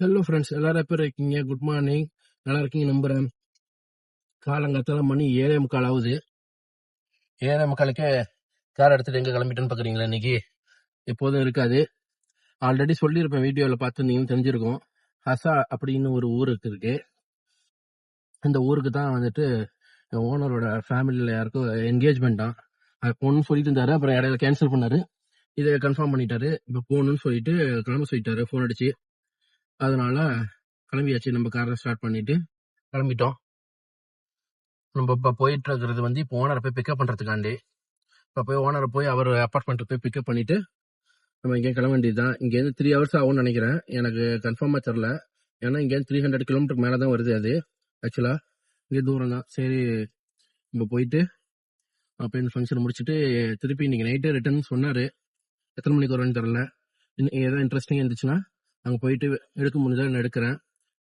Hello friends எல்லாரும் எப்படி இருக்கீங்க? குட் மார்னிங் நல்லா இருக்கீங்க நம்புறேன். காலங்காத்தால மணி ஏழே முக்கால் ஆகுது. ஏழே முக்காலுக்கு கார் எடுத்துட்டு எங்க கிளம்பிட்டேன்னு பாக்குறீங்களா இன்னைக்கு? எப்போதும் இருக்காது. ஆல்ரெடி சொல்லியிருப்பேன் வீடியோவில் பார்த்துருந்தீங்கன்னு தெரிஞ்சிருக்கும். ஹசா அப்படின்னு ஒரு ஊருக்கு இருக்கு. இந்த ஊருக்கு தான் வந்துட்டு ஓனரோட ஃபேமிலியில் யாருக்கும் என்கேஜ்மெண்ட் தான். அது போகணும்னு சொல்லிட்டு இருந்தாரு. அப்புறம் இடையில கேன்சல் பண்ணாரு. இதை கன்ஃபார்ம் பண்ணிட்டாரு. இப்போ போகணும்னு சொல்லிட்டு கிளம்ப சொல்லிட்டாரு. ஃபோன் அடிச்சு. அதனால கிளம்பியாச்சு. நம்ம காரை ஸ்டார்ட் பண்ணிட்டு கிளம்பிட்டோம். நம்ம இப்போ போயிட்டு இருக்கிறது வந்து இப்போ ஓனரை போய் பிக்கப் பண்ணுறதுக்காண்டி இப்போ போய் ஓனரை போய் அவர் அப்பார்ட்மெண்ட்டை போய் பிக்கப் பண்ணிட்டு நம்ம இங்கே கிளம்ப வேண்டியது தான் இங்கேருந்து த்ரீ ஹவர்ஸ் ஆகும்னு நினைக்கிறேன். எனக்கு கன்ஃபார்மாக தெரில ஏன்னா இங்கேருந்து த்ரீ ஹண்ட்ரட் கிலோமீட்டருக்கு மேலே தான் வருது அது. ஆக்சுவலாக இங்கே தூரம் தான். சரி நம்ம போயிட்டு அப்போ இந்த ஃபங்க்ஷன் முடிச்சுட்டு திருப்பி இன்னைக்கு நைட்டே ரிட்டர்ன் சொன்னார். எத்தனை மணிக்கு வரும்னு தெரில இன்னும் ஏதாவது இன்ட்ரெஸ்டிங் இருந்துச்சுன்னா அங்கே போயிட்டு எடுக்க முடிஞ்சா நான் எடுக்கிறேன்.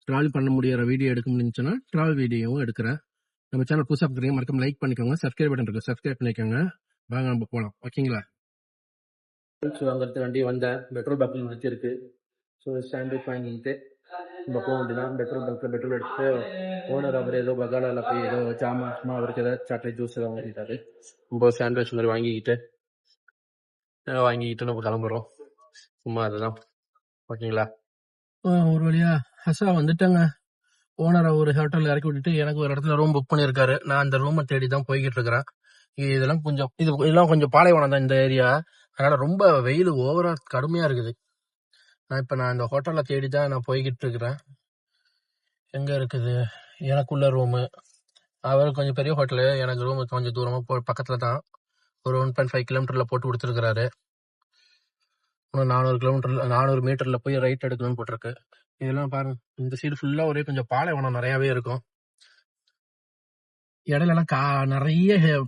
ட்ராவல் பண்ண முடியிற வீடியோ எடுக்க முடிஞ்சுன்னா ட்ராவல் வீடியோவும் எடுக்கிறேன். நம்ம சேனல் புதுசாக பார்க்குறீங்க மறக்காம லைக் பண்ணிக்கோங்க. சப்ஸ்கிரைப் பட்டன் இருக்கு. சப்ஸ்கிரைப் பண்ணிக்கோங்க. வாங்க நம்ம போகலாம் ஓகேங்களா வாங்குறது வண்டி வந்தேன் பெட்ரோல் பங்க்ல நிறுத்திருக்கு ஸோ ஸ்டாண்ட்விச் வாங்கிட்டு நம்ம போக வேண்டியதான் பெட்ரோல் பங்க்கில் பெட்ரோல் எடுத்து ஓனர் அவர் ஏதோ பகாலால போய் ஏதோ ஜாமான் சும்மா அவருக்கு ஏதாவது சாக்லேட் ஜூஸ் ஏதாவது வாங்கிட்டாரு. நம்ம சாண்ட்விச் மாதிரி வாங்கிக்கிட்டு வாங்கிக்கிட்டு நம்ம கிளம்புறோம். சும்மா அதுதான். ஓகேங்களா? ஒரு வழியா ஹசா வந்துட்டேங்க. ஓனரை ஒரு ஹோட்டலில் இறக்கி விட்டுட்டு எனக்கு ஒரு இடத்துல ரூம் புக் பண்ணியிருக்காரு. நான் அந்த ரூமை தேடி தான் போய்கிட்டு இருக்கிறேன் இதெல்லாம் கொஞ்சம் இது இதெல்லாம் கொஞ்சம் பாலைவனம் தான் இந்த ஏரியா அதனால ரொம்ப வெயில் ஓவரா கடுமையா இருக்குது. நான் இப்போ நான் இந்த ஹோட்டலில் தேடி தான் நான் போய்கிட்டு இருக்கிறேன் எங்கே இருக்குது? எனக்குள்ள ரூமு அவர் கொஞ்சம் பெரிய ஹோட்டலு எனக்கு ரூமு கொஞ்சம் தூரமாக போ பக்கத்தில் தான் ஒரு ஒன் பாயிண்ட் ஃபைவ் கிலோமீட்டரில் போட்டு கொடுத்துருக்குறாரு. நானூறு கிலோமீட்டர் நானூறு மீட்டர்ல போய் ரைட் எடுக்கணும்னு போட்டிருக்கு. இதெல்லாம் பாருங்க. இந்த சைடு ஃபுல்லா ஒரே கொஞ்சம் பாலைவனம் நிறையவே இருக்கும். இடையில எல்லாம் கா நிறைய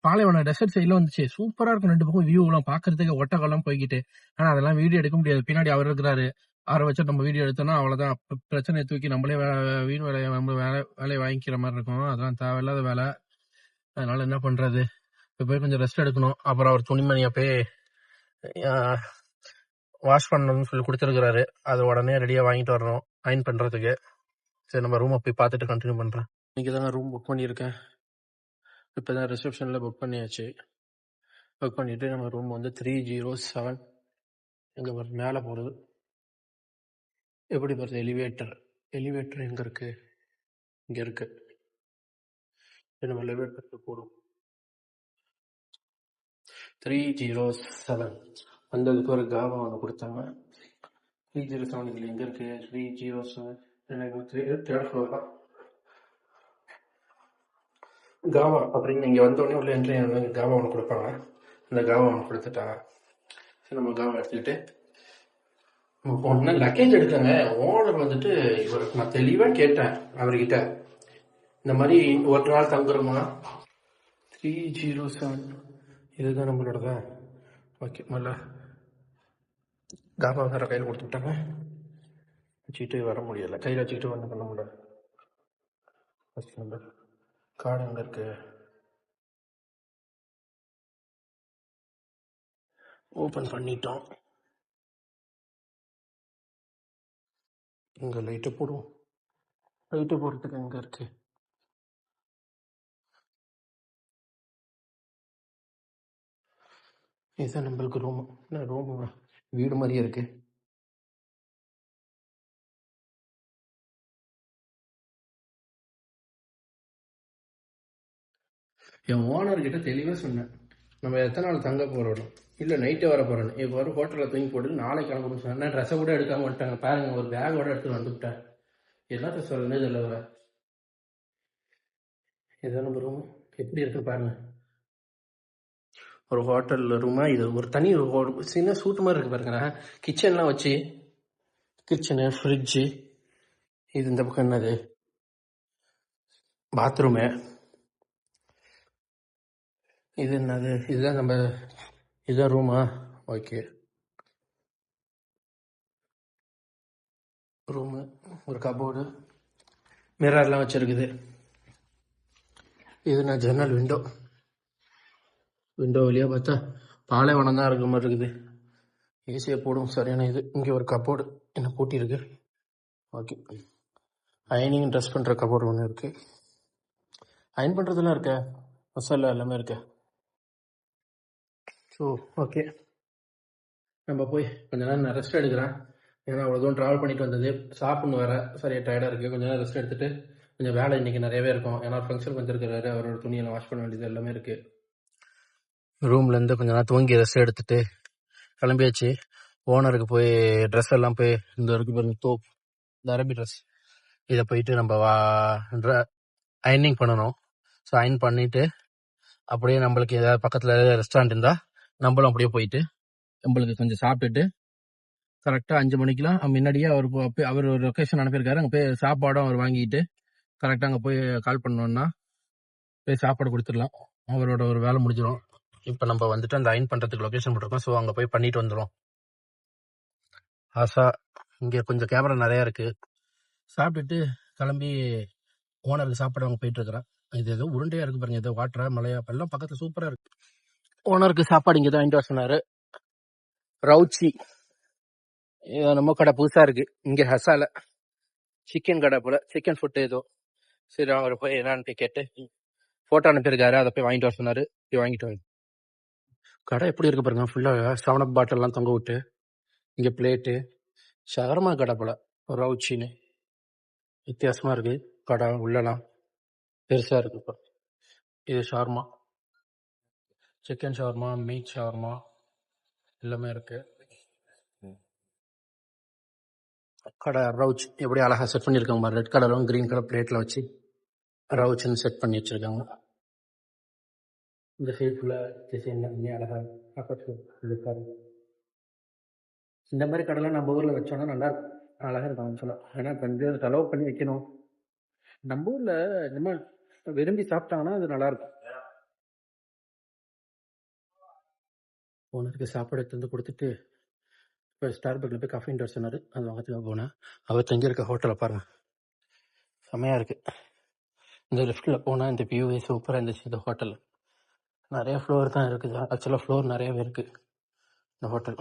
பாலைவனம் டெசர்ட் சைட்லாம் வந்துச்சு. சூப்பரா இருக்கும் ரெண்டு பக்கம் வியூ எல்லாம் பாக்குறதுக்கு ஒட்டக்கெல்லாம் போய்கிட்டு ஆனா அதெல்லாம் வீடியோ எடுக்க முடியாது. பின்னாடி அவர் இருக்கிறாரு. அவரை வச்சு நம்ம வீடியோ எடுத்தோம்னா அவ்வளவுதான். பிரச்சனையை தூக்கி நம்மளே வே- வீண் வேலையை நம்ம வேலை வேலையை வாங்கிக்கிற மாதிரி இருக்கும். அதெல்லாம் தேவையில்லாத வேலை. அதனால என்ன பண்றது? இப்ப போய் கொஞ்சம் ரெஸ்ட் எடுக்கணும். அப்புறம் அவர் துணிமணியை போய் வாஷ் பண்ணணும்னு சொல்லி கொடுத்துருக்குறாரு. அது உடனே ரெடியாக வாங்கிட்டு வரணும். அயன் பண்ணுறதுக்கு சரி நம்ம ரூமை போய் பார்த்துட்டு கண்டினியூ பண்ணுறேன் இன்றைக்கி தான் ரூம் புக் பண்ணியிருக்கேன். இப்போ தான் ரிசப்ஷனில் புக் பண்ணியாச்சு. புக் பண்ணிவிட்டு நம்ம ரூம் வந்து த்ரீ ஜீரோ செவன் எங்க வருது மேலே போகிறது எப்படி வருது எலிவேட்டர் எலிவேட்டர் எங்கே இருக்குது இங்கே இருக்குது சரி, நம்ம எலிவேட்டருக்கு போடும் த்ரீ ஜீரோ செவன் வந்ததுக்கு ஒரு காபா ஒன்று கொடுத்தாங்க. த்ரீ ஜீரோ செவன் இதில் எங்கே இருக்கு? த்ரீ ஜீரோ செவன் எனக்கு தேர்ட் ஃப்ளோர் தான் காவா அப்படின்னு இங்கே வந்தோடனே உள்ள என்ட்ரி காவா ஒன்று கொடுப்பாங்க. அந்த காவா ஒன்று கொடுத்துட்டாங்க சரி நம்ம காவா எடுத்துக்கிட்டு நம்ம போனோம்னா லக்கேஜ் எடுத்தாங்க. ஓனர் வந்துட்டு இவருக்கு நான் தெளிவாக கேட்டேன் அவர்கிட்ட. இந்த மாதிரி ஒரு நாள் தங்குறோமா? த்ரீ ஜீரோ செவன் இதுதான் நம்மளோடதா. ஓகே நல்ல காபா வேற கையில் கொடுத்துட்டாங்க. வச்சுக்கிட்டு வர முடியலை. கையில் வச்சுக்கிட்டு வந்து பண்ண முடியல. ஃபஸ்ட் நம்பர் கார்டு எங்கே இருக்கு? ஓப்பன் பண்ணிட்டோம். இங்கே லைட்டை போடுவோம். லைட்டு போடுறதுக்கு எங்கே இருக்குது இதுதான் நம்மளுக்கு ரூம் என்ன ரூம் வீடு மாதிரியே இருக்கு. என் ஓனர் கிட்ட தெளிவாக சொன்னேன். நம்ம எத்தனை நாள் தங்க போறோம் இல்லை நைட்டே வர போறோம் இப்போ வர ஹோட்டலில் தூங்கி போட்டு நாளைக்கு கிளம்பணும் சொன்னேன். ட்ரெஸ்ஸை கூட எடுக்காம வந்துட்டாங்க. பாருங்க ஒரு பேக்கோட எடுத்து வந்துவிட்டேன் எல்லாத்தையும் சொல்லணும் இதில். வர இதான் நம்ம ரூம் எப்படி இருக்கு பாருங்க. ஒரு ஹோட்டல் ரூமா இது ஒரு தனி ஒரு சின்ன சூட்டு மாதிரி இருக்கு பாருங்க. கிச்சன்லாம் வச்சு கிச்சனு ஃப்ரிட்ஜு இது இந்த பக்கம் என்னது? பாத்ரூமு இது என்னது? இதுதான் நம்ம இதுதான் ரூமா ஓகே ரூமு ஒரு கபோர்டு மிரர்லாம் வச்சிருக்குது. இது நான் ஜன்னல் விண்டோ விண்டோ வழியா பார்த்தா பாலைவனம் தான் இருக்க மாதிரி இருக்குது. ஏசியை போடும். சரியான இது. இங்கே ஒரு கபோர்டு என்ன பூட்டி ஓகே அயனிங் ட்ரெஸ் பண்ணுற கபோர்டு ஒன்று இருக்கு. அயன் பண்ணுறதுலாம் இருக்க? மசாலா எல்லாமே இருக்க? ஸோ ஓகே நம்ம போய் கொஞ்ச நேரம் நான் ரெஸ்ட் எடுக்கிறேன். ஏன்னா அவ்வளோ தூரம் ட்ராவல் பண்ணிட்டு வந்தது. சாப்பிட்ணும் வேற. சரியா டயர்டாக இருக்குது கொஞ்ச நேரம் ரெஸ்ட் எடுத்துட்டு கொஞ்சம் வேலை இன்னைக்கு நிறையவே இருக்கும். ஏன்னா ஃபங்க்ஷன் வந்திருக்கிறாரு. அவரோட துணியெல்லாம் வாஷ் பண்ண வேண்டியது எல்லாமே இருக்குது ரூம்ல இருந்து கொஞ்ச நேரம் தூங்கி ரெஸ்ட் எடுத்துட்டு கிளம்பியாச்சு. ஓனருக்கு போய் ட்ரெஸ் எல்லாம் போய் இந்த இருக்கு பாருங்க தோப் இந்த அரபி ட்ரெஸ் இதை போயிட்டு நம்ம வா அயனிங் பண்ணணும். ஸோ அயன் பண்ணிட்டு அப்படியே நம்மளுக்கு ஏதாவது பக்கத்தில் ஏதாவது ரெஸ்டாரண்ட் இருந்தால் நம்மளும் அப்படியே போயிட்டு நம்மளுக்கு கொஞ்சம் சாப்பிட்டுட்டு கரெக்டாக அஞ்சு மணிக்கெலாம் முன்னாடியே அவர் போய் அவர் ஒரு லொக்கேஷன் அனுப்பியிருக்காரு. அங்கே போய் சாப்பாடும் அவர் வாங்கிட்டு கரெக்டாக அங்கே போய் கால் பண்ணோன்னா போய் சாப்பாடு கொடுத்துடலாம். அவரோட ஒரு வேலை முடிஞ்சிடும். இப்போ நம்ம வந்துட்டு அந்த அயன் பண்ணுறதுக்கு லொக்கேஷன் போட்டிருக்கோம். ஸோ அங்கே போய் பண்ணிட்டு வந்துடும் ஆசா இங்கே கொஞ்சம் கேமரா நிறையா இருக்கு. சாப்பிட்டுட்டு கிளம்பி ஓனருக்கு சாப்பாடு அவங்க போயிட்டு இருக்கிறேன். இது ஏதோ உருண்டையா இருக்கு பாருங்க. ஏதோ வாட்டரா மலையா எல்லாம் பக்கத்துல சூப்பரா இருக்கு. ஓனருக்கு சாப்பாடு இங்கே தான் வாங்கிட்டு வர சொன்னாரு. ரவுச்சி. நம்ம கடை புதுசா இருக்கு. இங்கே ஹசால. சிக்கன் கடை போல. சிக்கன் ஃபுட்டு ஏதோ. சரி அவர் போய் என்னான்னு போய் கேட்டு போட்டோ அனுப்பியிருக்காரு. அதை போய் வாங்கிட்டு வர சொன்னாரு. போய் வாங்கிட்டு வந்து கடை எப்படி இருக்கு பாருங்க. ஃபுல்லா செவன் அப் பாட்டில் எல்லாம் தொங்க விட்டு இங்க பிளேட்டு ஷவர்மா கடை போல. ரவுச்சின்னு வித்தியாசமா இருக்கு. கடை உள்ளலாம். பெருசா இருக்கு இப்போ. இது shawarma chicken shawarma meat shawarma எல்லாமே இருக்கு. கடை ரவுச் எப்படி அழகா செட் பண்ணியிருக்காங்க பாரு. ரெட் கலரும் கிரீன் கலர் பிளேட்ல வச்சு ரவுச்னு செட் பண்ணி வச்சிருக்காங்க. இந்த சைடு ஃபுல்லா டிசைன் பண்ணி அழகாக பக்கத்துல இருக்காரு இந்த மாதிரி கடைலாம் நம்ம ஊரில் வச்சோன்னா நல்லா இருக்கும். அழகா இருக்கும் சொல்லலாம் ஏன்னா கொஞ்சம் செலவு பண்ணி வைக்கணும். நம்ம ஊரில் இந்த மாதிரி விரும்பி சாப்பிட்டாங்கன்னா அது நல்லா இருக்கும். ஓனருக்கு சாப்பாடு எடுத்து வந்து கொடுத்துட்டு இப்போ ஸ்டார் பக்கில் போய் கஃபே வர சொன்னார். அது வாங்கத்துக்காக போனேன். அவர் தங்கியிருக்க ஹோட்டலை பாருங்க. செம்மையாக இருக்குது இந்த லிஃப்ட்டில் போனால் இந்த வியூவே சூப்பராக இருந்துச்சு இந்த ஹோட்டலில் நிறைய ஃப்ளோர் தான் இருக்குது. ஆக்சுவலாக ஃப்ளோர் நிறையவே இருக்குது இந்த ஹோட்டல்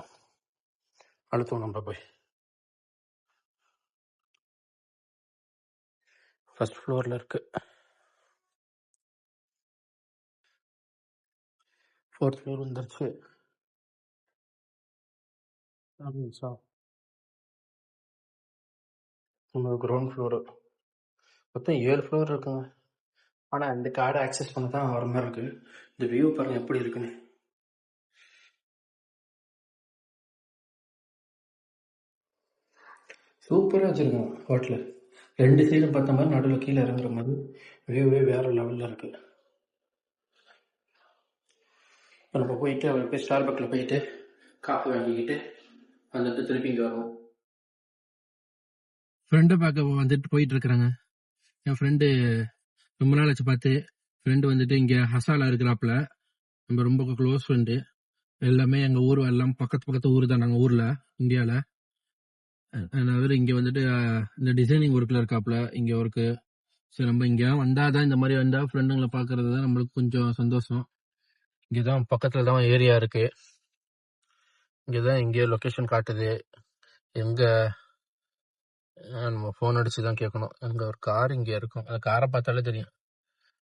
அழுத்தம் நம்ம போய். ஃபஸ்ட் ஃப்ளோரில் இருக்கு. ஃபோர்த் ஃப்ளோர் வந்துருச்சு. கிரவுண்ட் ஃப்ளோரு மொத்தம் ஏழு ஃப்ளோர் இருக்குங்க. ஆனால் இந்த கார்டை ஆக்சஸ் பண்ண தான் வர மாதிரி இருக்கு. இந்த வியூ பாருங்க எப்படி இருக்குன்னு. சூப்பராக வச்சுருக்கோம் ஹோட்டலு ரெண்டு சைடும் பார்த்த மாதிரி நடுவில் கீழே இறங்குற மாதிரி வியூவே வேறு லெவலில் இருக்கு. இப்போ நம்ம போயிட்டு அவங்க போய் ஸ்டார் பக்கில் போயிட்டு காஃபி வாங்கிக்கிட்டு வந்துட்டு திருப்பி இங்கே வருவோம். ஃப்ரெண்டை பார்க்க வந்துட்டு போயிட்டு இருக்கிறாங்க. என் ஃப்ரெண்டு ரொம்ப நாள் ஆச்சு பார்த்து ஃப்ரெண்டு வந்துட்டு இங்கே ஹசாலா இருக்கிறாப்புல. நம்ம ரொம்ப க்ளோஸ் ஃப்ரெண்டு எல்லாமே எங்கள் ஊர் எல்லாம் பக்கத்து பக்கத்து ஊர் தான் நாங்கள் ஊரில் இந்தியாவில் அவர் இங்கே வந்துட்டு இந்த டிசைனிங் ஒர்க்கில் இருக்காப்புல இங்கே ஒர்க்கு சரி நம்ம இங்கே வந்தால் தான் இந்த மாதிரி வந்தால் ஃப்ரெண்டுங்களை பார்க்கறது தான் நம்மளுக்கு கொஞ்சம் சந்தோஷம். இங்கே தான் பக்கத்தில் தான் ஏரியா இருக்குது இங்கே தான் இங்கே லொக்கேஷன் காட்டுது. எங்கே நம்ம ஃபோன் அடிச்சு தான் கேட்கணும் அங்கே ஒரு கார் இங்கே இருக்கும். அந்த காரை பார்த்தாலே தெரியும்.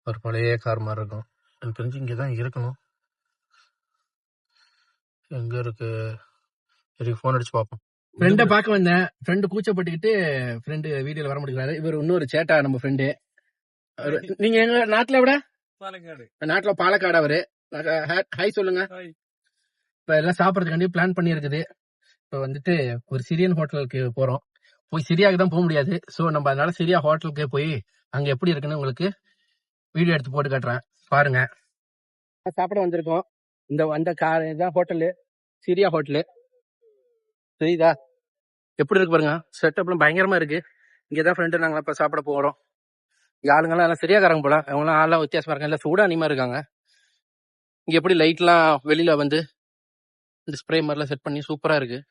ஒரு பழைய கார் மாதிரி இருக்கும். எனக்கு தெரிஞ்சு இங்கே தான் இருக்கணும். எங்க இருக்கு? சரி ஃபோன் அடிச்சு பார்ப்போம். ஃப்ரெண்டை பார்க்க வந்தேன். ஃப்ரெண்டு கூச்சப்பட்டுக்கிட்டு ஃப்ரெண்டு வீடியோல வர முடியல. இவர் இன்னொரு சேட்டா நம்ம ஃப்ரெண்டு நீங்க எங்க நாட்டுல விட பாலக்காடு. நாட்டுல பாலக்காடு அவரு. ஹாய் சொல்லுங்க. இப்ப எல்லாம் சாப்பிடறதுக்காண்டி பிளான் பண்ணி இருக்குது இப்ப வந்துட்டு ஒரு சிரியன் ஹோட்டலுக்கு போறோம். போய் சிரியாவுக்கு தான் போக முடியாது. ஸோ நம்ம அதனால சிரியா ஹோட்டலுக்கு போய் அங்கே எப்படி இருக்குன்னு உங்களுக்கு வீடியோ எடுத்து போட்டு காட்டுறேன். பாருங்க. சாப்பிட வந்திருக்கோம். இந்த வந்த கார் இதான் ஹோட்டலு. Syria hotel. சரிதா எப்படி இருக்கு பாருங்க. செட்டப்லாம் பயங்கரமா இருக்கு. இங்கதான் ஃப்ரெண்டு நாங்கள் இப்போ சாப்பிட போகிறோம் ஆளுங்கெல்லாம் எல்லாம் சரியாக்காரங்க போல. அவங்களாம் ஆளெலாம் வித்தியாசமா இருக்காங்க. எல்லாம் சூடாக அனிமா இருக்காங்க. இங்கே எப்படி லைட்லாம் வெளியில் வந்து இந்த ஸ்ப்ரே மாதிரிலாம் செட் பண்ணி சூப்பராக இருக்குது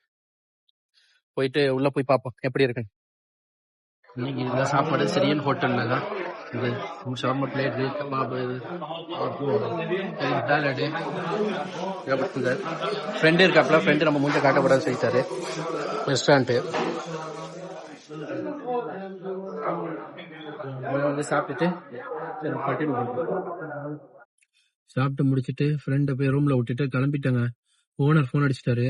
போயிட்டு உள்ள போய் பார்ப்போம் எப்படி இருக்கு? இன்னைக்கு சாப்பாடு சிரியன் ஹோட்டல்ல தான் இது shawarma plate kebab salad friend இருக்காப்ல ஃப்ரெண்டு நம்ம மூஞ்ச காட்டக்கூடாது சொல்லிட்டாரு. ரெஸ்டாரண்ட்டு வந்து சாப்பிட்டுட்டு சாப்பிட்டு முடிச்சிட்டு ஃப்ரெண்டை போய் ரூம்ல விட்டுட்டு கிளம்பிட்டாங்க. ஓனர் ஃபோன் அடிச்சிட்டாரு.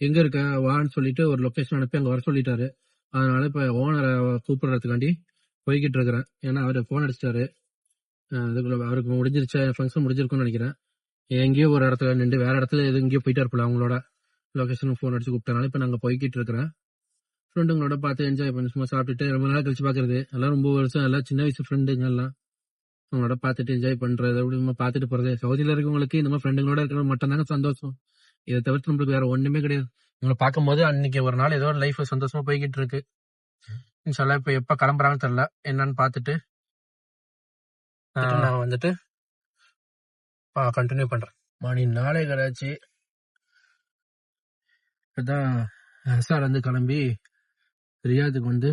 எங்க இருக்க? வான்னு சொல்லிட்டு ஒரு லொக்கேஷன் அனுப்பி அங்க வர சொல்லிட்டாரு. அதனால இப்ப ஓனரை கூப்பிடுறதுக்காண்டி போய்கிட்டு இருக்கிறேன். ஏன்னா அவரு ஃபோன் அடிச்சிட்டாரு. அதுக்குள்ள அவருக்கு முடிஞ்சிருச்சு? ஃபங்க்ஷன் முடிஞ்சிருக்கும்னு நினைக்கிறேன். எங்கேயோ ஒரு இடத்துல நின்று வேற இடத்துல எது எங்கேயோ போயிட்டா இருப்பல அவங்களோட லொக்கேஷனுக்கு ஃபோன் அடிச்சு கூப்பிட்டனால இப்ப நாங்க போய்கிட்டு இருக்கிறேன். ஃப்ரெண்டுங்களோட பார்த்து என்ஜாய் பண்ணி சும்மா சாப்பிட்டுட்டு ரொம்ப நாள் கழிச்சு பாக்குறது எல்லாம் ரொம்ப வருஷம் எல்லாம் சின்ன வயசு ஃப்ரெண்டுங்க எல்லாம். அவங்களோட பார்த்துட்டு என்ஜாய் பண்றது அப்படி நம்ம பார்த்துட்டு போறது. சவுதியில இருக்கவங்களுக்கு இந்த மாதிரி ஃப்ரெண்டுங்களோட இருக்கிறது மட்டும் தாங்க சந்தோஷம். இதை தவிர்த்து நம்மளுக்கு வேற ஒண்ணுமே கிடையாது. உங்களை பார்க்கும்போது அன்னைக்கு ஒரு நாள் ஏதோ ஒரு லைஃப் சந்தோஷமா போய்கிட்டு இருக்கு. இன்ஷால்லா இப்ப எப்ப கிளம்புறாங்கன்னு தெரியல. என்னன்னு பார்த்துட்டு நான் வந்துட்டு கண்டினியூ பண்றேன். மணி நாளே கடாச்சு. இப்பதான் ஹசார் வந்து கிளம்பி ரியாதுக்கு வந்து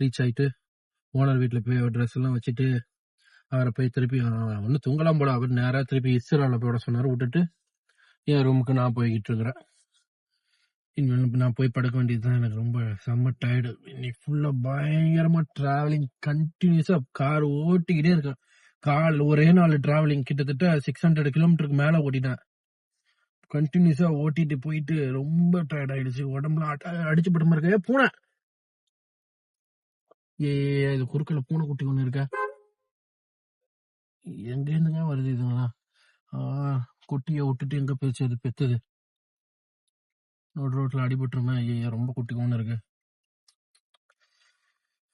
ரீச் ஆயிட்டு ஓனர் வீட்டுல போய் ட்ரெஸ் எல்லாம் வச்சுட்டு அவரை போய் திருப்பி ஒன்னும் தூங்கலாம் போல. அவர் நேரா திருப்பி இஸ்ரால போய் விட சொன்னாரு. விட்டுட்டு என் ரூமுக்கு நான் போய்கிட்டு இருக்கிறேன் இனிமேல் நான் போய் படுக்க வேண்டியதுதான். எனக்கு ரொம்ப செம்ம டயர்டு இன்னைக்கு ஃபுல்லா பயங்கரமா டிராவலிங் கண்டினியூஸா கார் ஓட்டிக்கிட்டே இருக்கேன். கால் ஒரே நாள் டிராவலிங் கிட்டத்தட்ட சிக்ஸ் ஹண்ட்ரட் கிலோமீட்டருக்கு மேல ஓட்டிட்டேன். கண்டினியூஸா ஓட்டிட்டு போயிட்டு ரொம்ப டயர்ட் ஆயிடுச்சு. உடம்புல அட- அடிச்சு பட்ட இருக்க பூனை! ஏ இது குறுக்கல பூனை குட்டி ஒண்ணு இருக்க. எங்க இருந்துங்க வருது? குட்டியை விட்டுட்டு எங்க போயிடுச்சு அது பெத்துது. ரோட் ரோட்ல அடிபட்டுருமே ஐயா ரொம்ப குட்டி கொண்டு இருக்கு.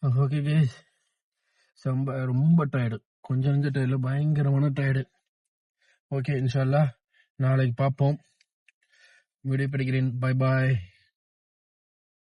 ஓகே ரொம்ப ரொம்ப டயர்டு கொஞ்சம் நெஞ்ச டயர்ல பயங்கரமான டயர்டு ஓகே இன்ஷால்லா நாளைக்கு பார்ப்போம். வீடியோ படிக்கிறேன். Bye bye